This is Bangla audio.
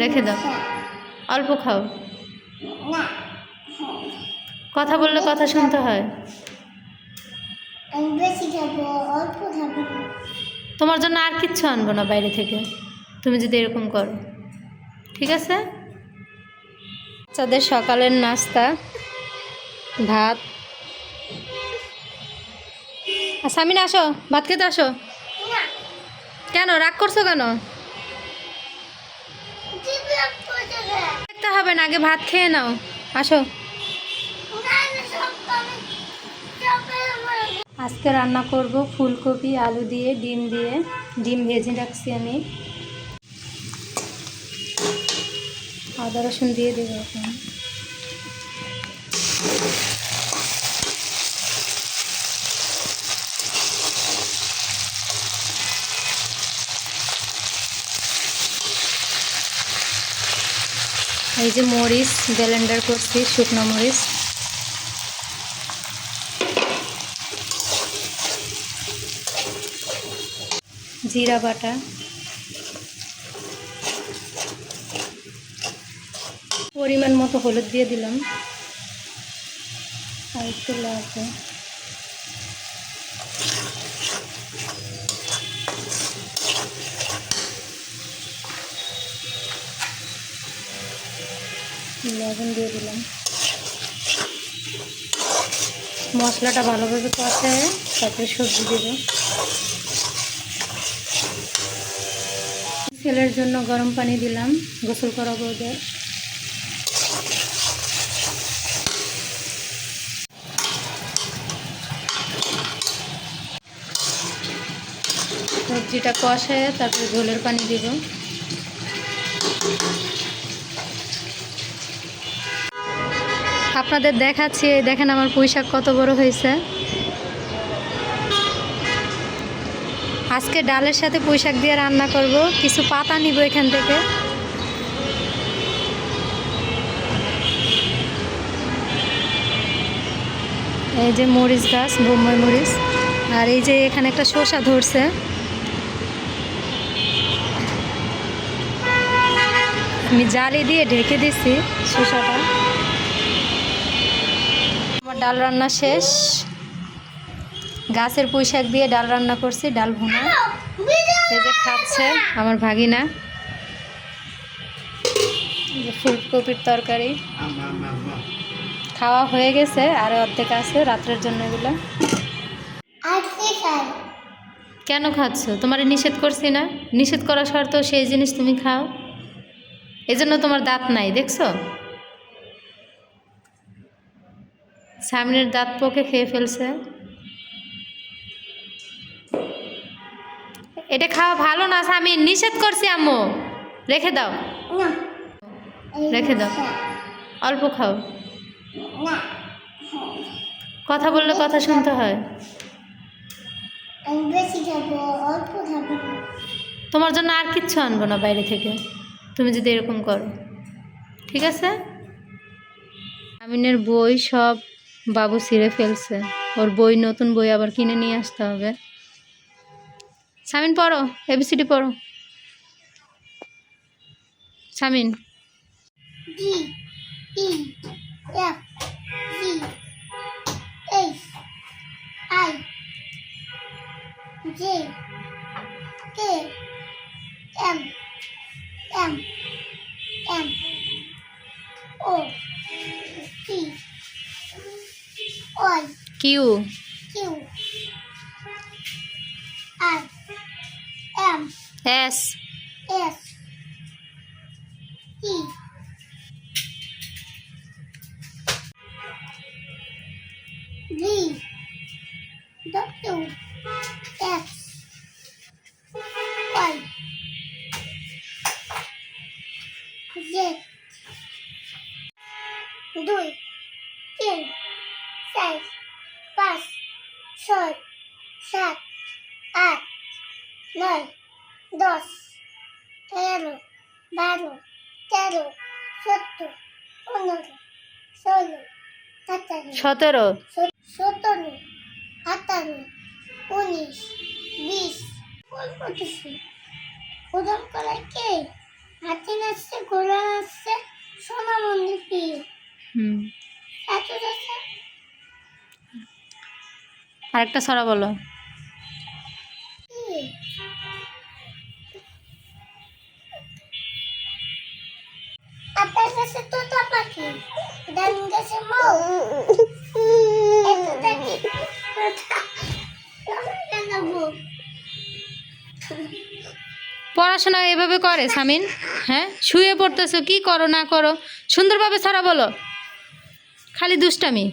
রেখে দাও। অল্প খাও। কথা বললে কথা শুনতে হয়। তোমার জন্য আর কিচ্ছু আনব না বাইরে থেকে। তুমি যদি এরকম করো। ঠিক আছে? বাচ্চাদের সকালের নাস্তা, ভাত। সামিনা, আসো। ভাত খেতে আসো। কেন? রাগ করছ কেন? হবে না? আগে ভাত খেয়ে নাও। আসো। আজকে রান্না করব ফুলকপি, আলু দিয়ে, ডিম দিয়ে। ডিম ভেজে রাখছি আমি। আদা রসুন দিয়ে দেবো এখন। এই যে মরিচ, ব্লেন্ডার করছি, শুকনো মরিচ। জিরা বাটা। পরিমাণ মতো হলুদ দিয়ে দিলাম। আর একটু লাগবে লবণ দিয়ে দিলাম। মশলাটা ভালোভাবে কষায় তারপরে সবজি দেবো। ছেলের জন্য গরম পানি দিলাম, গোসল করাবো ওদের সবজিটা কষায় তারপরে ঝোলের পানি দিব। আপনাদের দেখাচ্ছি দেখেন আমার পুঁইশাক কত বড় হয়েছে। আজকে ডালের সাথে পুঁইশাক দিয়ে রান্না করব, কিছু পাতা নিব এখান থেকে। এই যে মরিচ গাছ, বোম্বাই মরিচ, আর এই যে এখানে একটা শসা ধরছে। আমি জালি দিয়ে ঢেকে দিছি শসাটা। আমার ডাল রান্না শেষ। গাছের পুঁই শাক দিয়ে ডাল রান্না করছি, ডাল ভুনা। এই যে খাচ্ছে আমার ভাগিনা। ফুলকপির তরকারি। খাওয়া হয়ে গেছে, আর অর্ধেক আছে রাত্রের জন্য এগুলো। কেন খাচ্ছ? তোমার নিষেধ করছি না? নিষেধ করা শর্ত সেই জিনিস তুমি খাও। এজন্য তোমার দাঁত নাই, দেখছ? সামনের দাঁত পোকে খেয়ে ফেলছে। এটা খাওয়া ভালো না, স্বামী? নিষেধ করছি, আম্মু। রেখে দাও। রেখে দাও। অল্প খাও। কথা বললে কথা শুনতে হয়। আমি তোমার জন্য আর কিচ্ছু আনব না বাইরে থেকে। তুমি যদি এরকম করো। ঠিক আছে? আমিনের বই সব বাবু ছিঁড়ে ফেলছে। ওর বই, নতুন বই আবার কিনে নিয়ে আসতে হবে। সামিন, পড়ো এবিসিডি পড়ো। Samin. J Q Q I M. S. S. E V W. X. Y. Z. Dois, três, পাঁচ ছয় সাত আট নয় দশ এগারো বারো তেরো চোদ্দ পনেরো ষোলো সতেরো। সতেরো আঠারো উনিশ বিশ কলকাতা উদম করা কে? হাতি নাচছে ঘোড়া নাচছে সোনা মন্দির পিয়ে হুম। এত যাচ্ছে কাছে মৌ। বলো পড়াশোনা এভাবে করে সামিন? হ্যাঁ? শুয়ে পড়তেছো কি করো না করো? সুন্দরভাবে ছড়া বলো। খালি দুষ্টামি।